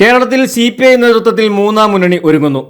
കേരളത്തിൽ C P I നേതൃത്വത്തിൽ മൂന്നാം മുന്നണി ഒരുങ്ങുന്നു.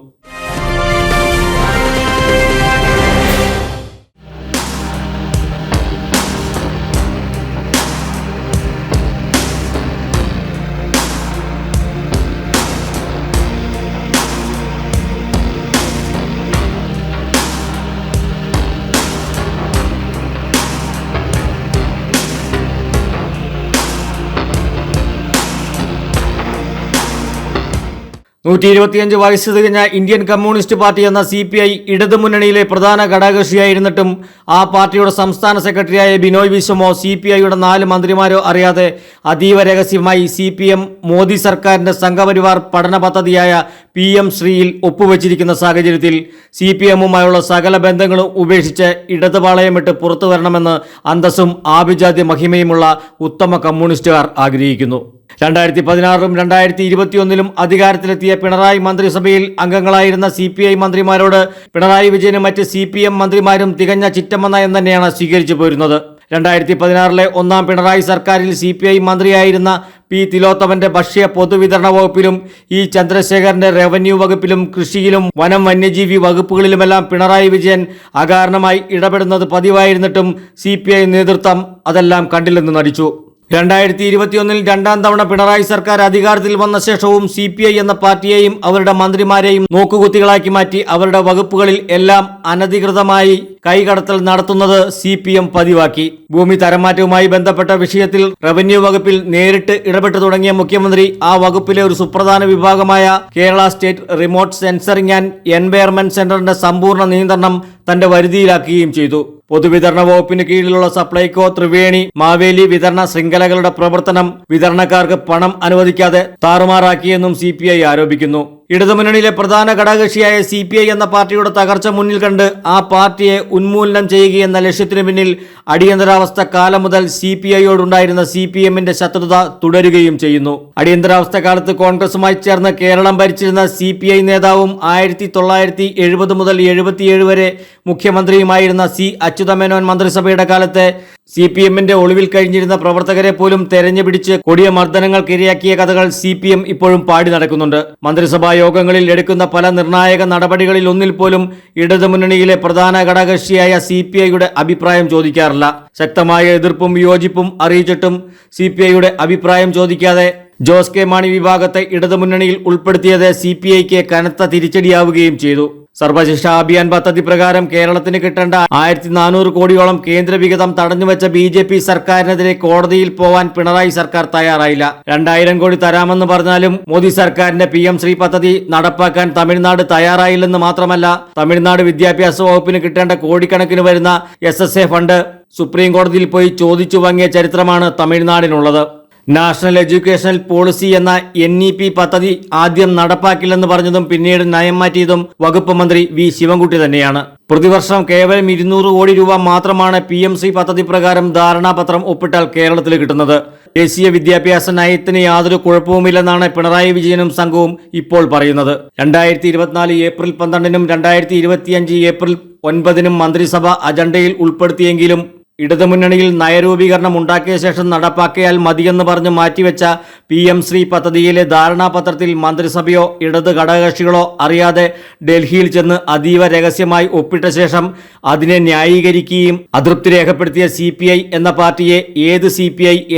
നൂറ്റി ഇരുപത്തിയഞ്ച് വയസ്സ് തികഞ്ഞ ഇന്ത്യൻ കമ്മ്യൂണിസ്റ്റ് പാർട്ടി എന്ന സി പി ഐ ഇടതുമുന്നണിയിലെ പ്രധാന ഘടകകക്ഷിയായിരുന്നിട്ടും ആ പാർട്ടിയുടെ സംസ്ഥാന സെക്രട്ടറിയായ ബിനോയ് വിശ്വമോ സി പി ഐയുടെ നാല് മന്ത്രിമാരോ അറിയാതെ അതീവ രഹസ്യമായി സി പി എം മോദി സർക്കാരിന്റെ സംഘപരിവാർ പഠന പദ്ധതിയായ പി എം ശ്രീയിൽ ഒപ്പുവച്ചിരിക്കുന്ന സാഹചര്യത്തിൽ സി പി എമ്മുമായുള്ള സകല ബന്ധങ്ങളും ഉപേക്ഷിച്ച് ഇടതുപാളയമിട്ട് പുറത്തു വരണമെന്ന് അന്തസ്സും ആഭിജാത്യ മഹിമയുമുള്ള ഉത്തമ കമ്മ്യൂണിസ്റ്റുകാർ ആഗ്രഹിക്കുന്നു. രണ്ടായിരത്തി പതിനാറിലും രണ്ടായിരത്തി ഇരുപത്തിയൊന്നിലും അധികാരത്തിലെത്തിയ പിണറായി മന്ത്രിസഭയിൽ അംഗങ്ങളായിരുന്ന സി പി ഐ മന്ത്രിമാരോട് പിണറായി വിജയനും മറ്റ് സി പി എം മന്ത്രിമാരും തികഞ്ഞ ചിറ്റമ്മ എന്ന് തന്നെയാണ് സ്വീകരിച്ചു പോരുന്നത്. രണ്ടായിരത്തി പതിനാറിലെ ഒന്നാം പിണറായി സർക്കാരിൽ സി പി ഐ മന്ത്രിയായിരുന്ന പി തിലോത്തമന്റെ ഭക്ഷ്യ പൊതുവിതരണ വകുപ്പിലും ഇ ചന്ദ്രശേഖരന്റെ റവന്യൂ വകുപ്പിലും കൃഷിയിലും വനം വന്യജീവി വകുപ്പുകളിലുമെല്ലാം പിണറായി വിജയൻ അകാരണമായി ഇടപെടുന്നത് പതിവായിരുന്നിട്ടും സി നേതൃത്വം അതെല്ലാം കണ്ടില്ലെന്ന് നടിച്ചു. രണ്ടായിരത്തി ഇരുപത്തിയൊന്നിൽ രണ്ടാം തവണ പിണറായി സർക്കാർ അധികാരത്തിൽ വന്ന ശേഷവും സി പി ഐ എന്ന പാർട്ടിയെയും അവരുടെ മന്ത്രിമാരെയും നോക്കുകുത്തികളാക്കി മാറ്റി അവരുടെ വകുപ്പുകളിൽ എല്ലാം അനധികൃതമായി കൈകടത്തൽ നടത്തുന്നത് സി പി എം പതിവാക്കി. ഭൂമി തരംമാറ്റവുമായി ബന്ധപ്പെട്ട വിഷയത്തിൽ റവന്യൂ വകുപ്പിൽ നേരിട്ട് ഇടപെട്ടു തുടങ്ങിയ മുഖ്യമന്ത്രി ആ വകുപ്പിലെ ഒരു സുപ്രധാന വിഭാഗമായ Kerala state remote sensoring and environment സെന്ററിന്റെ സമ്പൂർണ നിയന്ത്രണം തന്റെ വരുതിയിലാക്കുകയും ചെയ്തു. പൊതുവിതരണ വകുപ്പിന് കീഴിലുള്ള സപ്ലൈകോ ത്രിവേണി മാവേലി വിതരണ ശൃംഖലകളുടെ പ്രവർത്തനം വിതരണക്കാർക്ക് പണം അനുവദിക്കാതെ താറുമാറാക്കിയെന്നും സി ആരോപിക്കുന്നു. ഇടതുമുന്നണിയിലെ പ്രധാന ഘടകകക്ഷിയായ സി പി ഐ എന്ന പാർട്ടിയുടെ തകർച്ച മുന്നിൽ കണ്ട് ആ പാർട്ടിയെ ഉന്മൂലനം ചെയ്യുകയെന്ന ലക്ഷ്യത്തിനു പിന്നിൽ അടിയന്തരാവസ്ഥ കാലം മുതൽ സി പി ഐയോടുണ്ടായിരുന്ന സി പി എമ്മിന്റെ ശത്രുത തുടരുകയും ചെയ്യുന്നു. അടിയന്തരാവസ്ഥ കാലത്ത് കോൺഗ്രസുമായി ചേർന്ന് കേരളം ഭരിച്ചിരുന്ന സി പി ഐ നേതാവും ആയിരത്തി തൊള്ളായിരത്തി എഴുപത് മുതൽ എഴുപത്തിയേഴ് വരെ മുഖ്യമന്ത്രിയുമായിരുന്ന സി അച്യുതമേനോൻ മന്ത്രിസഭയുടെ കാലത്ത് സി പി എമ്മിന്റെ ഒളിവിൽ കഴിഞ്ഞിരുന്ന പ്രവർത്തകരെ പോലും തെരഞ്ഞുപിടിച്ച് കൊടിയ മർദ്ദനങ്ങൾക്കിരയാക്കിയ കഥകൾ സി പി എം ഇപ്പോഴും പാടി നടക്കുന്നുണ്ട്. മന്ത്രിസഭാ യോഗങ്ങളിൽ എടുക്കുന്ന പല നിർണായക നടപടികളിൽ ഒന്നിൽ പോലും ഇടതുമുന്നണിയിലെ പ്രധാന ഘടകകക്ഷിയായ സി പി ഐയുടെ അഭിപ്രായം ചോദിക്കാറില്ല. ശക്തമായ എതിർപ്പും യോജിപ്പും അറിയിച്ചിട്ടും സി പി ഐയുടെ അഭിപ്രായം ചോദിക്കാതെ ജോസ് കെ മാണി വിഭാഗത്തെ ഇടതുമുന്നണിയിൽ ഉൾപ്പെടുത്തിയത് സി പി ഐക്ക് കനത്ത തിരിച്ചടിയാവുകയും ചെയ്തു. സർവശിക്ഷാ അഭിയാൻ പദ്ധതി പ്രകാരം കേരളത്തിന് കിട്ടേണ്ട ആയിരത്തി നാനൂറ് കോടിയോളം കേന്ദ്ര വിഹിതം തടഞ്ഞുവെച്ച ബി ജെ പി സർക്കാരിനെതിരെ കോടതിയിൽ പോവാൻ പിണറായി സർക്കാർ തയ്യാറായില്ല. രണ്ടായിരം കോടി തരാമെന്ന് പറഞ്ഞാലും മോദി സർക്കാരിന്റെ പി എം ശ്രീ പദ്ധതി നടപ്പാക്കാൻ തമിഴ്നാട് തയ്യാറായില്ലെന്ന് മാത്രമല്ല തമിഴ്നാട് വിദ്യാഭ്യാസ വകുപ്പിന് കിട്ടേണ്ട കോടിക്കണക്കിന് വരുന്ന എസ് ഫണ്ട് സുപ്രീം കോടതിയിൽ പോയി ചോദിച്ചു വാങ്ങിയ ചരിത്രമാണ് തമിഴ്നാടിനുള്ളത്. നാഷണൽ എഡ്യൂക്കേഷണൽ പോളിസി എന്ന എൻ ഇ പി പദ്ധതി ആദ്യം നടപ്പാക്കില്ലെന്ന് പറഞ്ഞതും പിന്നീട് നയം മാറ്റിയതും വകുപ്പ് മന്ത്രി വി ശിവൻകുട്ടി തന്നെയാണ്. പ്രതിവർഷം കേവലം ഇരുന്നൂറ് കോടി രൂപ മാത്രമാണ് പി എം സി പദ്ധതി പ്രകാരം ധാരണാപത്രം ഒപ്പിട്ടാൽ കേരളത്തിൽ കിട്ടുന്നത്. ദേശീയ വിദ്യാഭ്യാസ നയത്തിന് യാതൊരു കുഴപ്പവുമില്ലെന്നാണ് പിണറായി വിജയനും സംഘവും ഇപ്പോൾ പറയുന്നത്. രണ്ടായിരത്തി ഇരുപത്തിനാല് ഏപ്രിൽ പന്ത്രണ്ടിനും രണ്ടായിരത്തി ഇരുപത്തിയഞ്ച് ഏപ്രിൽ ഒൻപതിനും മന്ത്രിസഭ അജണ്ടയിൽ ഉൾപ്പെടുത്തിയെങ്കിലും ഇടതുമുന്നണിയിൽ നയരൂപീകരണം ഉണ്ടാക്കിയ ശേഷം നടപ്പാക്കിയാൽ മതിയെന്ന് പറഞ്ഞ് മാറ്റിവെച്ച പി എം ശ്രീ പദ്ധതിയിലെ ധാരണാപത്രത്തിൽ മന്ത്രിസഭയോ ഇടത് ഘടകകക്ഷികളോ അറിയാതെ ഡൽഹിയിൽ ചെന്ന് അതീവ രഹസ്യമായി ഒപ്പിട്ട ശേഷം അതിനെ ന്യായീകരിക്കുകയും അതൃപ്തി രേഖപ്പെടുത്തിയ സി എന്ന പാർട്ടിയെ ഏത് സി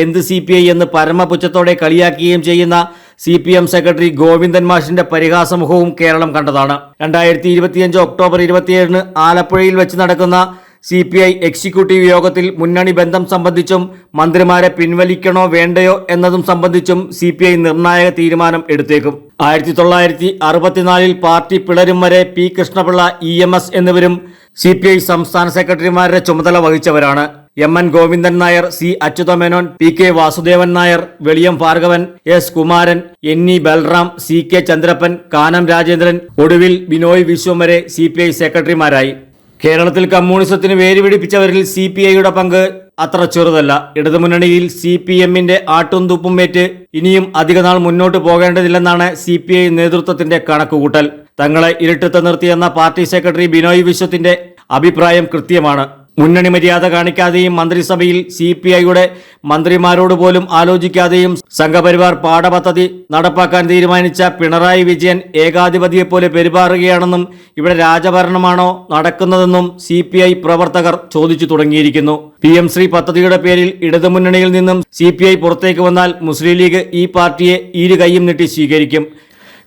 എന്ത് സി എന്ന് പരമപുച്ഛത്തോടെ കളിയാക്കുകയും ചെയ്യുന്ന C P M secretary Govindan മാഷിന്റെ പരിഹാസമുഖവും കേരളം കണ്ടതാണ്. രണ്ടായിരത്തി ഇരുപത്തിയഞ്ച് ഒക്ടോബർ ഇരുപത്തിയേഴിന് ആലപ്പുഴയിൽ വെച്ച് നടക്കുന്ന സി പി ഐ എക്സിക്യൂട്ടീവ് യോഗത്തിൽ മുന്നണി ബന്ധം സംബന്ധിച്ചും മന്ത്രിമാരെ പിൻവലിക്കണോ വേണ്ടയോ എന്നതും സംബന്ധിച്ചും സി പി ഐ നിർണായക തീരുമാനം എടുത്തേക്കും. ആയിരത്തി തൊള്ളായിരത്തി അറുപത്തിനാലിൽ പാർട്ടി പിളരും വരെ P Krishnapillai E M S എന്നിവരും സി പി ഐ സംസ്ഥാന സെക്രട്ടറിമാരുടെ ചുമതല വഹിച്ചവരാണ്. M N Govindan Nair C Achutha Menon P K Vasudevan Nair Veliyam Bhargavan S Kumaran N E Balram C K Chandrappan Kanam Rajendran ഒടുവിൽ ബിനോയ് വിശ്വം വരെ C P I സെക്രട്ടറിമാരായി. കേരളത്തിൽ കമ്മ്യൂണിസത്തിന് വേരുപിടിപ്പിച്ചവരിൽ C P ഐയുടെ പങ്ക് അത്ര ചെറുതല്ല. ഇടതുമുന്നണിയിൽ സി പി എമ്മിന്റെ ആട്ടും തുപ്പും മേറ്റ് ഇനിയും അധികനാൾ മുന്നോട്ട് പോകേണ്ടതില്ലെന്നാണ് സി പി ഐ നേതൃത്വത്തിന്റെ കണക്കുകൂട്ടൽ. തങ്ങളെ ഇരുട്ടത്ത് നിർത്തിയെന്ന പാർട്ടി സെക്രട്ടറി ബിനോയ് വിശ്വത്തിന്റെ അഭിപ്രായം കൃത്യമാണ്. മുന്നണി മര്യാദ കാണിക്കാതെയും മന്ത്രിസഭയിൽ സി പി ഐയുടെ മന്ത്രിമാരോട് പോലും ആലോചിക്കാതെയും സംഘപരിവാർ പാഠപദ്ധതി നടപ്പാക്കാൻ തീരുമാനിച്ച പിണറായി വിജയൻ ഏകാധിപതിയെപ്പോലെ പെരുമാറുകയാണെന്നും ഇവിടെ രാജഭരണമാണോ നടക്കുന്നതെന്നും സി പി ഐ പ്രവർത്തകർ ചോദിച്ചു തുടങ്ങിയിരിക്കുന്നു. പി എം ശ്രീ പദ്ധതിയുടെ പേരിൽ ഇടതുമുന്നണിയിൽ നിന്നും സി പി ഐ പുറത്തേക്ക് വന്നാൽ മുസ്ലിം ലീഗ് ഈ പാർട്ടിയെ ഇരു കൈയും നീട്ടി സ്വീകരിക്കും.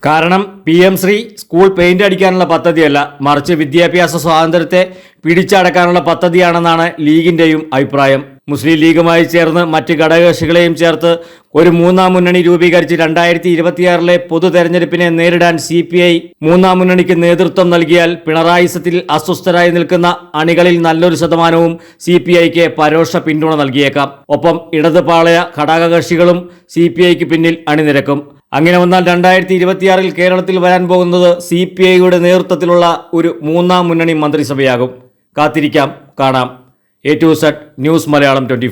കാരണം P M Shri school paint അടിക്കാനുള്ള പദ്ധതിയല്ല മറിച്ച് വിദ്യാഭ്യാസ സ്വാതന്ത്ര്യത്തെ പിടിച്ചടക്കാനുള്ള പദ്ധതിയാണെന്നാണ് ലീഗിന്റെയും അഭിപ്രായം. മുസ്ലിം ലീഗുമായി ചേർന്ന് മറ്റ് ഘടകകക്ഷികളെയും ചേർത്ത് ഒരു മൂന്നാം മുന്നണി രൂപീകരിച്ച് രണ്ടായിരത്തി ഇരുപത്തിയാറിലെ പൊതു തെരഞ്ഞെടുപ്പിനെ നേരിടാൻ സി പി ഐ മൂന്നാം മുന്നണിക്ക് നേതൃത്വം നൽകിയാൽ പിണറായിസത്തിൽ അസ്വസ്ഥരായി നിൽക്കുന്ന അണികളിൽ നല്ലൊരു ശതമാനവും സി പി ഐക്ക് പരോക്ഷ പിന്തുണ നൽകിയേക്കാം. ഒപ്പം ഇടതുപാളയ ഘടകകക്ഷികളും സി പി ഐക്ക് പിന്നിൽ അണിനിരക്കും. അങ്ങനെ വന്നാൽ രണ്ടായിരത്തി ഇരുപത്തിയാറിൽ കേരളത്തിൽ വരാൻ പോകുന്നത് സി പി ഐയുടെ നേതൃത്വത്തിലുള്ള ഒരു മൂന്നാം മുന്നണി മന്ത്രിസഭയാകും. കാത്തിരിക്കാം. കാണാം. A to Z news Malayalam twenty